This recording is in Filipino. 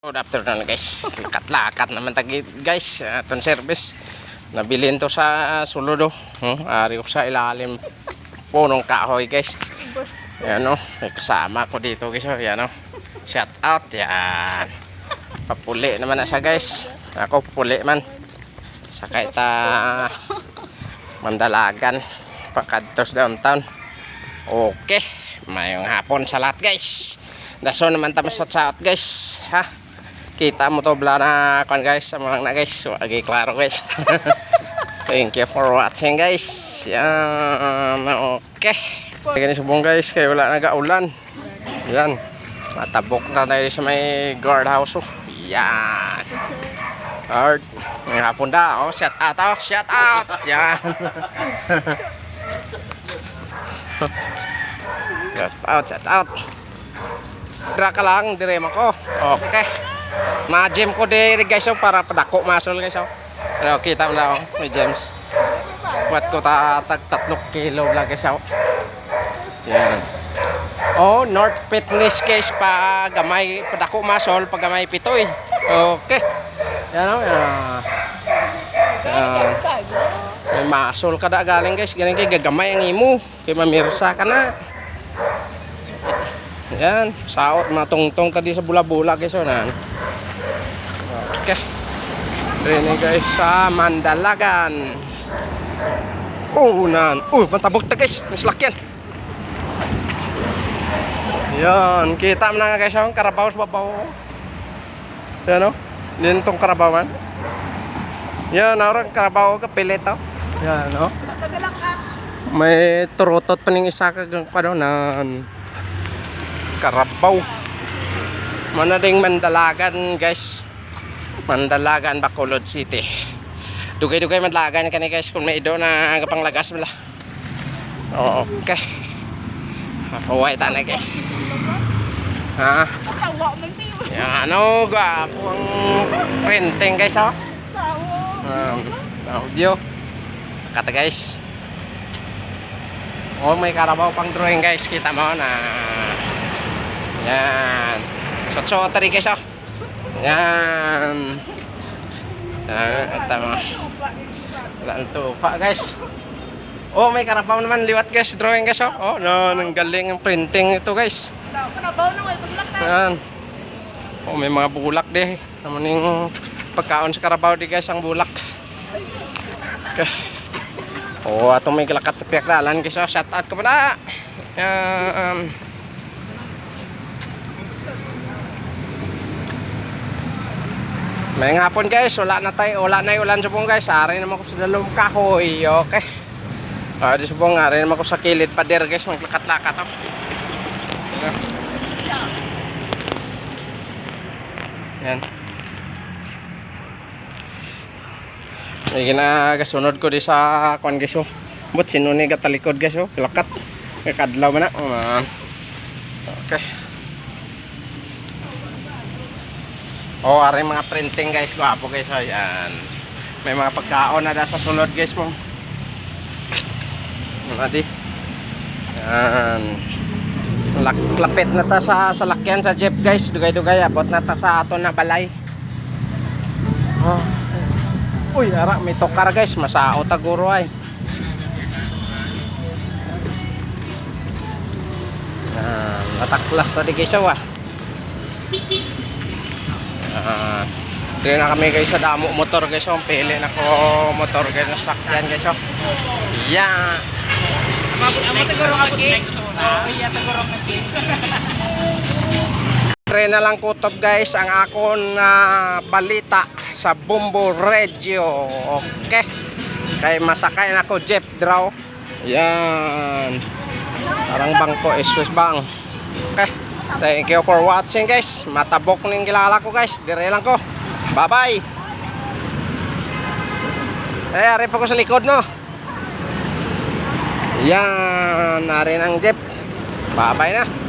Good afternoon guys. Lakat-lakat naman tagi guys. Atong service. Nabilin to sa Suludo. Hmm? Ari ko sa ilalim punong kahoy guys. Yan o. May kasama ko dito guys. Oh. Yan o. Shout out. Yan. Papuli naman na siya guys. Ako puli man. Sakay ta mandalagan. Pakadtos downtown. Okay. Mayong hapon sa lahat guys. Daso naman tayo sa out guys. Ha? Kita mo to bla na kan guys. Sa mga na guys. Wagi klaro guys. Thank you for watching guys. Yan. Okay. Ganyan subong guys. Kaya wala nagaulan. Yan. Matabok na tayo sa may guardhouse. Oh. Yan. Guard. May hapon da. Oh, shout out. Oh, shout out. Yan. shout out, shout out. Dra ka lang, dire mo ko. Okay. Ma-gym ko dire guys oh, para padako masol guys oh. Pero kita mo lang oh, may gems. Wat ko ta tag 3 kilo lang guys oh. Yan. Oh, North Fitness guys pa gamay padako masol pag gamay pitoy. Okay. Yan oh. Yan. Yan. May masol kada galing guys, galing kay gagamay ang imo. Kay mamirsa ka na. Yan, saot matungtong ka di sa bula-bula guys oh nan. Okay. Rini guys sa Mandalagan. Oh nan. Oh, pantabog ta guys, may slakyan. Yan, kita mo na nga guys ang karabaw sa babaw. Yan oh. Lintong karabawan. Yan, orang karabaw ka pilito. Yan oh. May turutot pa ning isa ka pa daw nan. Karabaw. Mana ding Mandalagan, guys. Mandalagan, Bacolod City. Dugay-dugay Mandalagan kani guys kung may ido na gapang lagas bala. Oo, okay. Mapaway ta na guys. Ha? Yan, ano, gwapo ang printing guys, oh. Tawa. Um, audio. Kata guys. Oh, may karabaw pang drawing guys. Kita mo na. Yan. Sot-sot rin guys oh. Yan. Yan. Ito mo. Wala ang tupa guys. Oh, may karabaw naman liwat guys. Drawing guys oh. Oh, no, nang galing ang printing ito guys. Kanabaw na may na. Yan. Oh, may mga bulak di. Naman yung pagkaon sa karabaw di guys ang bulak. Okay. Oh, atong may kalakat sa piakralan guys. Oh, shout out ka pala. Yan. May hapon guys, wala na tayo, wala na yung ulan subong guys. Ari naman ko sa dalawang kahoy. Okay. Ah, subong ari naman ko sa kilid pader guys, maglakat-lakat oh. Yan. Yan. May ginagasunod ko di sa kuan guys oh. But sino ni gatalikod guys oh, lakat. Kakadlaw man na. Oh, Okay. Oh, ari mga printing guys, gwapo guys oh. Yan. May mga pagkaon na sa sulod guys mo. Mga di. Yan. Lak lapit na ta sa salakyan sa jeep guys dugay-dugay abot na ta sa ato na balay oh. uy ara may tokar guys masao taguro ay ah, nataklas na di guys ah ah, dito na kami guys sa damo motor guys oh. pili na ko motor guys sa sakyan guys oh. yeah Amo siguro ka gig. Oh, iya ka gig. Tre na lang kutob guys ang akon na balita sa Bumbo Radio. Okay. Kay masakay na ko jeep draw. Yan. Parang bangko eh, Swiss Bank. Okay. Thank you for watching guys. Matabok ning kilala ko guys. Dire lang ko. Bye-bye. Eh, ari pa ko sa likod no. Yan, narin ang jeep. Bye-bye na.